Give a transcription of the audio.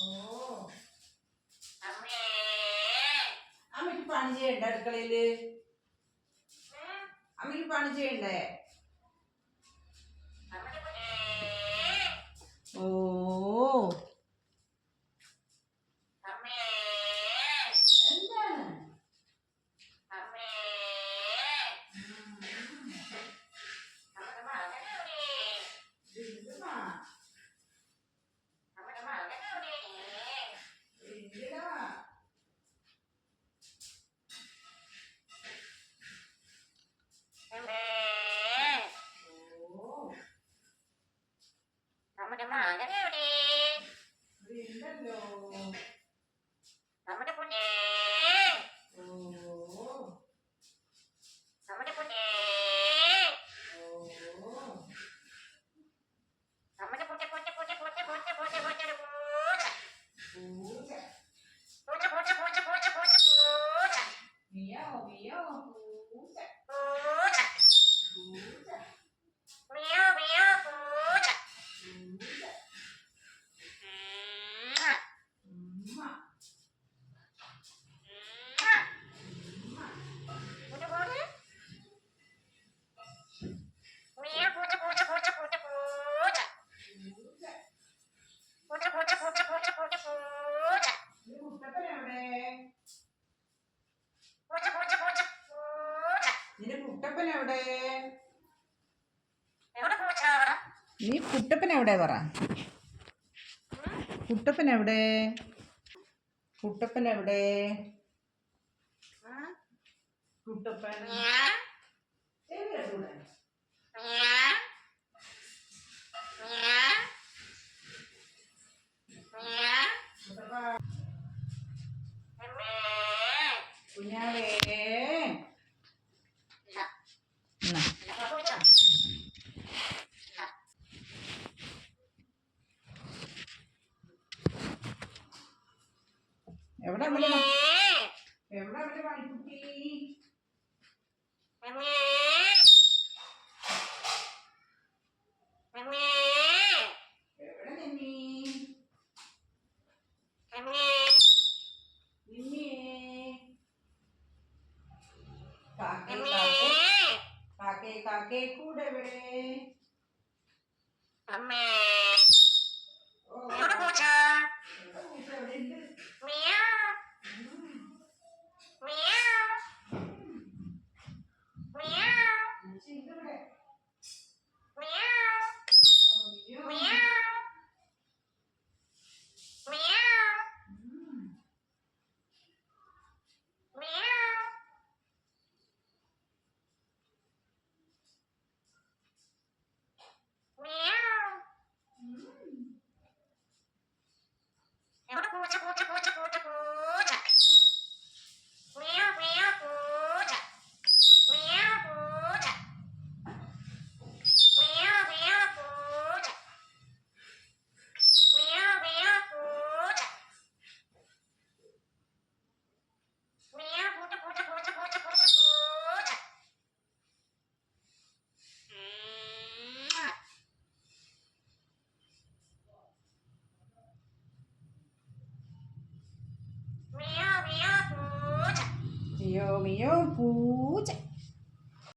ഓ അമ്മയ്ക്ക് പണി ചെയ്യണ്ട അടുക്കളയില് അമ്മയ്ക്ക് പണി ചെയ്യണ്ടേ จะมาหากันแล้วดีทำไม่ได้พูดเองทำไม่ได้พูดเอง എവിടെ? നീ കുട്ടപ്പൻ എവിടെ പറ? കുട്ടപ്പൻ എവിടെ? കുട്ടപ്പൻ എവിടെ? കുട്ടപ്പൻ. കുഞ്ഞാവേ. എവിടെ എവിടെ എവിടെ പണിക്കുട്ടി എവിടെ നിന്നീ? കാക്കേ കാക്കേ. കൂടെ എവിടെ അമ്മേ. പൂച്ച. എവിടെ ഉണ്ട് 又不在。